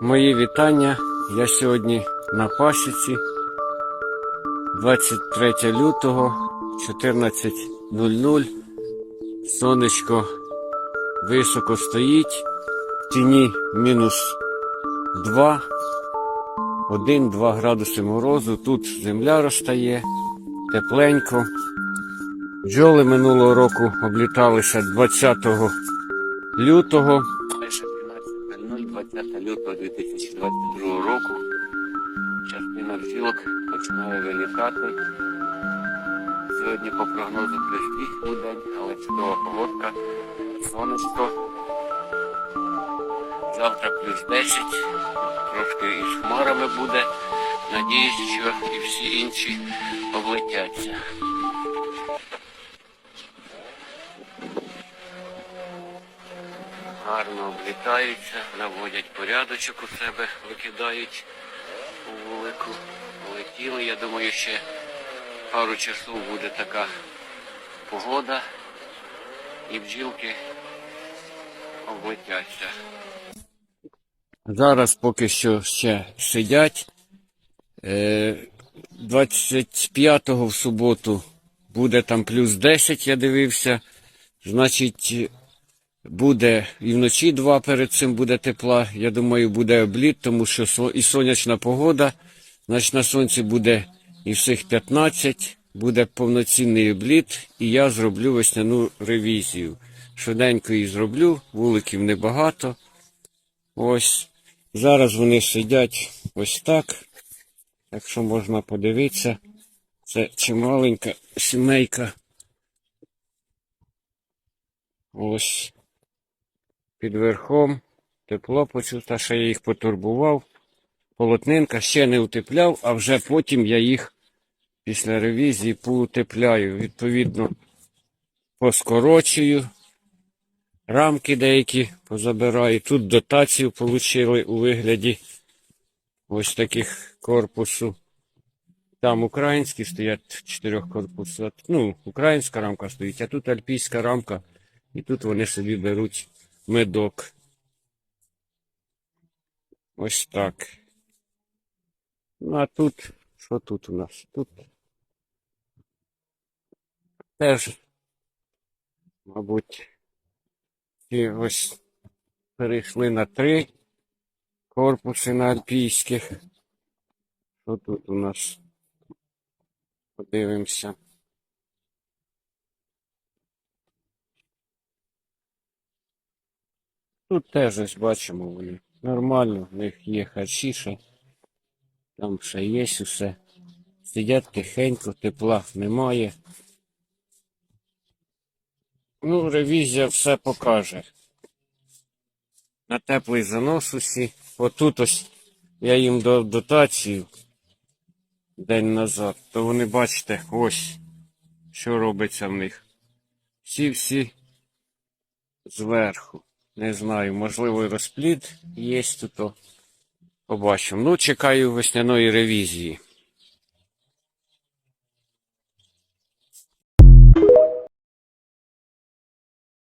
Мої вітання. Я сьогодні на пасіці 23 лютого 14.00. Сонечко високо стоїть. В тіні мінус 2, 1-2 градуси морозу. Тут земля розтає, тепленько. Бджоли минулого року обліталися 20 лютого. Майже 12.00, 20 лютого 2022 року. Частина бджілок починає вилітати. Сьогодні по прогнозу плюс 8 у день, але чудова погодка, сонечко. Завтра плюс 10, трошки із хмарами буде. Надіюсь, що і всі інші облетяться. Гарно облітаються, наводять порядочок у себе, викидають у вулику. Полетіли. Я думаю, ще пару часов буде така погода і бджілки облетяться. Зараз поки що ще сидять. Е, 25-го в суботу буде там плюс 10, я дивився. Значить, Буде і вночі два перед цим буде тепла. Я думаю, буде обліт, тому що і сонячна погода. Значить на сонці буде і всіх 15, буде повноцінний обліт, і я зроблю весняну ревізію. Швиденько її зроблю, вуликів небагато. Ось. Зараз вони сидять ось так. Якщо можна подивитися, це чималенька сімейка. Ось під верхом. Тепло почув, та що я їх потурбував. Полотнинка ще не утепляв, а вже потім я їх після ревізії поутепляю. Відповідно, поскорочую. Рамки деякі позабираю. Тут дотацію отримали у вигляді ось таких корпусу. Там українські стоять чотирьох корпусів. Ну, українська рамка стоїть, а тут альпійська рамка. І тут вони собі беруть медок. Ось так. Ну а тут, що тут у нас? Тут теж, мабуть, ці ось перейшли на три корпуси на альпійських. Що тут у нас? Подивимося. Тут теж ось бачимо вони. Нормально, в них є харчіше. Там ще є усе. Сидять тихенько, тепла немає. Ну, ревізія все покаже. На теплий занос усі. Отут ось я їм дав дотацію день назад. То вони бачите, ось що робиться в них. Всі-всі зверху. Не знаю, можливо, розплід є тут. Побачимо. Ну, чекаю весняної ревізії.